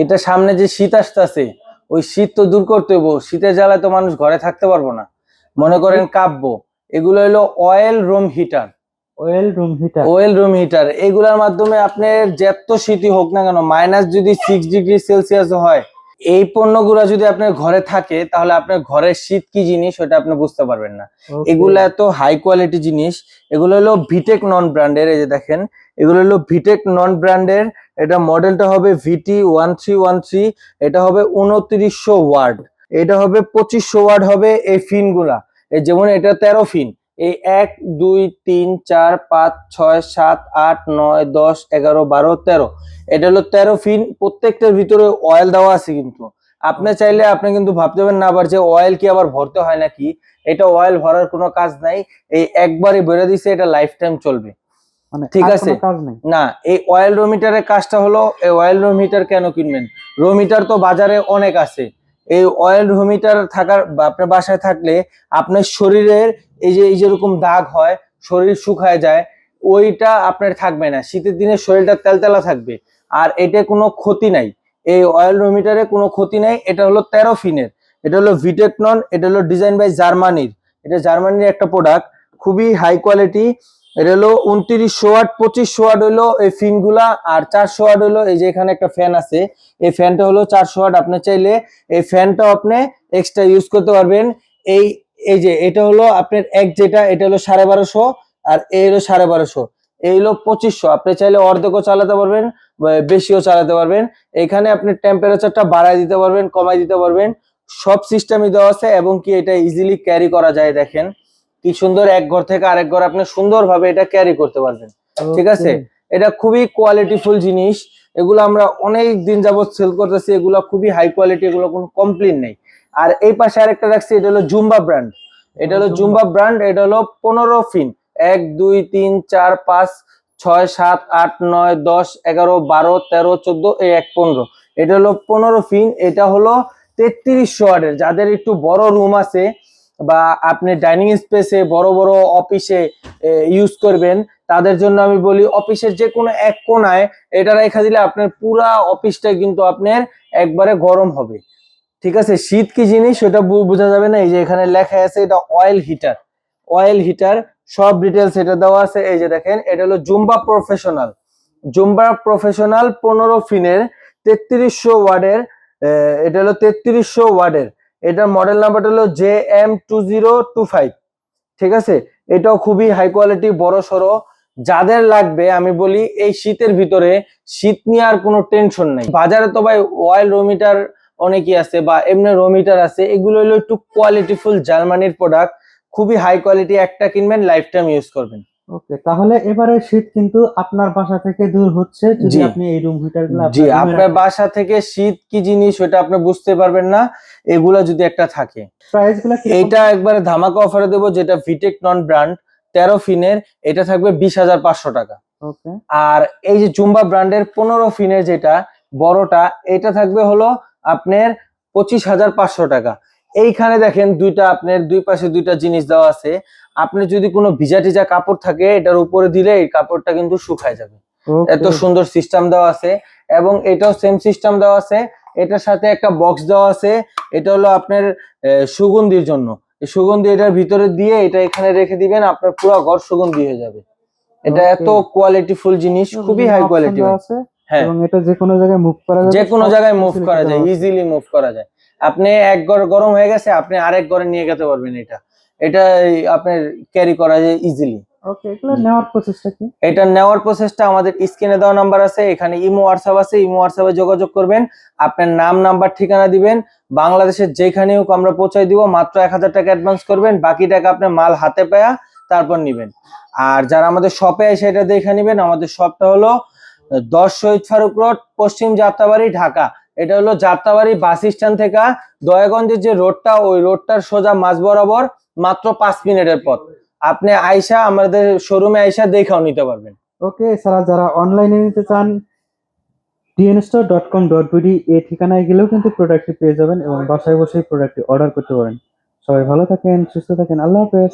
এটা সামনে যে শীত আসতেছে ওই শীত তো দূর করতে হইব শীতের জ্বালায় তো মানুষ ঘরে থাকতে পারব না। মনে করেন কাব্য এগুলো হলো oil room heater oil room heater oil room heater এগুলোর মাধ্যমে আপনার যত শীতই হোক না কেন মাইনাস যদি সিক্স ডিগ্রি সেলসিয়াস হয় এই পণ্যগুলো যদি আপনার ঘরে থাকে তাহলে আপনার ঘরের শীত কি জিনিস ওটা আপনি বুঝতে পারবেন না। এগুলো এত হাই কোয়ালিটি জিনিস এগুলো হলো ভিটেক নন ব্র্যান্ডের এই যে দেখেন এগুলো হলো ভিটেক নন ব্র্যান্ডের এটা মডেলটা হবে VT one three one three এটা হবে উনত্রিশশো ওয়ার্ড এটা হবে পঁচিশশো ওয়ার্ড হবে এই ফিনগুলা। এই যেমন এটা তেরো ফিন এই এক দুই তিন চার পাঁচ ছয় সাত আট নয় দশ এগারো বারো তেরো। এটা হলো তেরো ফিন। প্রত্যেকটার ভিতরে অয়েল দেওয়া আছে কিন্তু। আপনি চাইলে আপনি কিন্তু ভাবতে পারেন না আবার যে অয়েল কি আবার ভরতে হয় নাকি? এটা অয়েল ভরার কোনো কাজ নাই। এই একবারই বেড়ে দিছে এটা লাইফ টাইম চলবে। মানে ঠিক আছে। না এই অয়েল রোমিটারের কাজটা হলো এই অয়েল রোমিটার কেন কিনবেন? রোমিটার তো বাজারে অনেক আছে। এই অয়েল রোমিটার থাকার, আপনার বাসায় থাকলে আপনার শরীরের এই যে, এই যেরকম দাগ হয়, শরীর শুকায় যায়, ওইটা আপনার থাকবে না। শীতের দিনে শরীরটা তেলতেলা থাকবে। আর এটা কোনো ক্ষতি নাই। এই অয়েল রোমিটারে কোনো ক্ষতি নাই। এটা হলো তেরো ফিনের এটা হলো ভিটেকনন, এটা হলো ডিজাইন বাই জার্মানির এটা জার্মানির একটা প্রোডাক্ট খুবই হাই কোয়ালিটি এটা হলো উনত্রিশশো ওয়াট পঁচিশশো ওয়াট হলো এই ফিনগুলা, আর চারশো ওয়াট হলো এই যে এখানে একটা ফ্যান আছে। এই ফ্যানটা হলো চারশো ওয়াট। আপনি চাইলে এই ফ্যানটাও আপনি এক্সট্রা ইউজ করতে পারবেন। এই এই যে এটা হলো আপনার এক যেটা, এটা হলো সাড়ে বারোশো, আর এই হলো সাড়ে বারোশো। এই হলো পঁচিশশো। আপনি চাইলে অর্ধেকও চালাতে পারবেন বেশিও চালাতে পারবেন। এখানে আপনি টেম্পারেচারটা বাড়ায় দিতে পারবেন কমাই দিতে পারবেন। সব সিস্টেমই দেওয়া আছে, এবং কি এটা ইজিলি ক্যারি করা যায়, দেখেন। কি সুন্দর এক ঘর থেকে আরেক ঘর আপনি সুন্দরভাবে এটা ক্যারি করতে পারবেন। ঠিক আছে? এটা খুবই কোয়ালিটিফুল জিনিস। এগুলো আমরা অনেক দিন যাবত সেল করতেছি। এগুলো খুবই হাই কোয়ালিটি এগুলো কোনো কমপ্লেন নেই। আর এই পাশে আরেকটা রাখছি এটা হলো জুম্বা ব্র্যান্ড এটা হলো জুম্বা ব্র্যান্ড এটা হলো পনেরো ফিন এক দুই তিন চার পাঁচ ছয় সাত আট নয় দশ এগারো বারো তেরো চোদ্দ এই এক পনেরো। এটা হলো পনেরো ফিন এটা হলো তেত্রিশশো ওয়ার্ডের যাদের একটু বড় রুম আছে বা আপনি ডাইনিং স্পেসে বড় বড় অফিসে ইউজ করবেন, তাদের জন্য আমি বলি অফিসের যে কোনো এক কোনায় এটা রেখে দিলে আপনার পুরা অফিসটা কিন্তু আপনার একবারে গরম হবে। ঠিক আছে? শীত কি জিনিস? সেটা বোঝা যাবে না। এই যে এখানে লেখা আছে এটা অয়েল হিটার অয়েল হিটার সব ডিটেলস এটা দেওয়া আছে। এই যে দেখেন, এটা হলো জুম্বা প্রফেশনাল জুম্বা প্রফেশনাল পনেরো ফিনের তেত্রিশশো ওয়ার্ডের এটা হলো তেত্রিশশো ওয়ার্ডের। এটার মডেল নাম্বারটা হলো J M two zero two five ঠিক আছে? এটাও খুবই হাই কোয়ালিটি বড় সড়ো। যাদের লাগবে, আমি বলি, এই শীতের ভিতরে শীত নিয়ে আর কোনো টেনশন নাই। বাজারে তো ভাই অয়েল রোমিটার অনেকই আছে বা এমনি রোমিটার আছে, এগুলো হলো একটু কোয়ালিটিফুল জার্মানির প্রোডাক্ট খুবই হাই কোয়ালিটি একটা কিনবেন লাইফ টাইম ইউজ করবেন। ওকে তাহলে এবারে শীত কিন্তু আপনার বাসা থেকে দূর হচ্ছে। যদি আপনি এই রুম হিটারগুলো জি আপনার বাসা থেকে শীত কি জিনিস ওটা আপনি বুঝতে পারবেন না। এগুলা যদি একটা থাকে। প্রাইসগুলো কি এইটা একবারে ধামাকা অফারে দেবো যেটা ভিটেক নন ব্র্যান্ড তেরো ফিনের এটা থাকবে বিশ হাজার পাঁচশো টাকা। ওকে আর এই যে জুম্বা ব্র্যান্ডের পনেরো ফিনের যেটা বড়টা এটা থাকবে হলো আপনার পঁচিশ হাজার পাঁচশো টাকা। এইখানে দেখেন দুইটা আপনার দুই পাশে দুইটা জিনিস দেওয়া আছে। আপনি যদি কোনো ভিজা টিজা কাপড় থাকে এটার উপরে দিলে এই কাপড়টা কিন্তু শুকায় যাবে। এত সুন্দর সিস্টেম দেওয়া আছে এবং এটাও সেম সিস্টেম দেওয়া আছে। এটার সাথে একটা বক্স দেওয়া আছে। এটা হলো আপনার সুগন্ধির জন্য। সুগন্ধি এটার ভিতরে দিয়ে এটা এখানে রেখে দিবেন আপনার পুরো ঘর সুগন্ধি হয়ে যাবে। এটা এত কোয়ালিটি ফুল জিনিস খুবই হাই কোয়ালিটি আছে হ্যাঁ। এবং এটা যে কোনো জায়গায় মুভ করা যাবে যে কোনো জায়গায় মুভ করা যায় ইজিলি মুভ করা যায়। আপনি এক ঘর গরম হয়ে গেছে আপনি আরেক ঘরে নিয়ে যেতে পারবেন এটা। এটা আপনার ক্যারি করা যায় ইজিলি ওকে এগুলো নেওয়ার প্রসেসটা কি? এটা নেওয়ার প্রসেসটা আমাদের স্ক্রিনে দেওয়া নাম্বার আছে এখানে ইমো হোয়াটসঅ্যাপ আছে ইমো হোয়াটসঅ্যাপে যোগাযোগ করবেন। আপনার নাম নাম্বার ঠিকানা দিবেন। বাংলাদেশের যেখানে হোক আমরা পৌঁছাই দিব মাত্র এক হাজার টাকা অ্যাডভান্স করবেন বাকি টাকা আপনি মাল হাতে পায়া তারপর নিবেন। আর যারা আমাদের শপে এসে এটা দেখে নিবেন আমাদের শপটা হলো দশ শহীদ ফারুক রোড পশ্চিম যাত্রাবাড়ি ঢাকা। এটা হলো যাত্রাবাড়ি বাস স্ট্যান্ড থেকে দয়াগঞ্জের যে রোডটা, ওই রোডটার সোজা মাঝ বরাবর মাত্র পাঁচ মিনিটের পথ। আপনি আইসা আমাদের শোরুমে আইসা দেখাও নিতে পারবেন। ওকে, এছাড়া যারা অনলাইনে নিতে চান বিডি এই ঠিকানায় গেলেও কিন্তু প্রোডাক্টটি পেয়ে যাবেন এবং বাসায় বসেই প্রোডাক্টটি অর্ডার করতে পারেন। সবাই ভালো থাকেন, সুস্থ থাকেন, আল্লাহ হাফেজ।